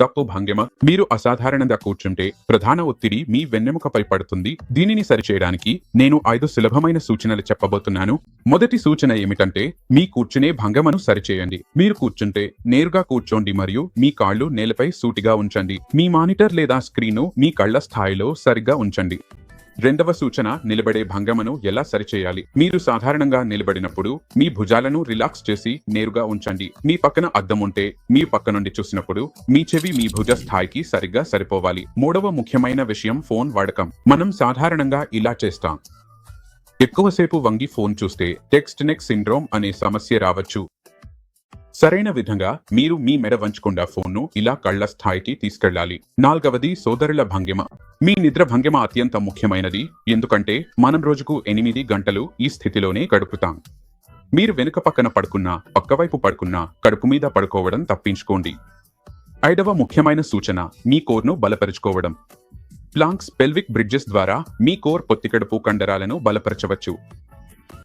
తప్పు భంగిమ. మీరు అసాధారణంగా కూర్చుంటే ప్రధాన ఒత్తిడి మీ వెన్నెముకపై పడుతుంది. దీనిని సరిచేయడానికి నేను ఐదు సులభమైన సూచనలు చెప్పబోతున్నాను. మొదటి సూచన ఏమిటంటే మీ కూర్చునే భంగమను సరిచేయండి. మీరు కూర్చుంటే నేరుగా కూర్చోండి మరియు మీ కాళ్ళు నేలపై సూటిగా ఉంచండి. మీ మానిటర్ లేదా స్క్రీను మీ కళ్ళ స్థాయిలో సరిగ్గా ఉంచండి. రెండవ సూచన నిలబడే భంగమను ఎలా సరిచేయాలి? మీరు సాధారణంగా నిలబడినప్పుడు మీ భుజాలను రిలాక్స్ చేసి నేరుగా ఉంచండి. మీ పక్కన అద్దం ఉంటే మీ పక్క నుండి చూసినప్పుడు మీ చెవి మీ భుజ స్థాయికి సరిగ్గా సరిపోవాలి. మూడవ ముఖ్యమైన విషయం ఫోన్ వాడకం. మనం సాధారణంగా ఇలా చేస్తాం. ఎక్కువసేపు వంగి ఫోన్ చూస్తే టెక్స్ట్ నెక్ సిండ్రోమ్ అనే సమస్య రావచ్చు. సరైన విధంగా మీరు మీ మెడ వంచకుండా ఫోన్ను ఇలా కళ్ళ స్థాయికి తీసుకెళ్ళాలి. నాల్గవది సోదరుల భంగిమ. మీ నిద్ర భంగిమ అత్యంత ముఖ్యమైనది. ఎందుకంటే మనం రోజుకు ఎనిమిది గంటలు ఈ స్థితిలోనే గడుపుతాం. మీరు వెనుక పక్కన పడుకున్నా పక్కవైపు పడుకున్నా కడుపు మీద పడుకోవడం తప్పించుకోండి. ఐదవ ముఖ్యమైన సూచన మీ కోర్ను బలపరుచుకోవడం. ప్లాంక్స్ పెల్విక్ బ్రిడ్జెస్ ద్వారా మీ కోర్ పొత్తికడుపు కండరాలను బలపరచవచ్చు.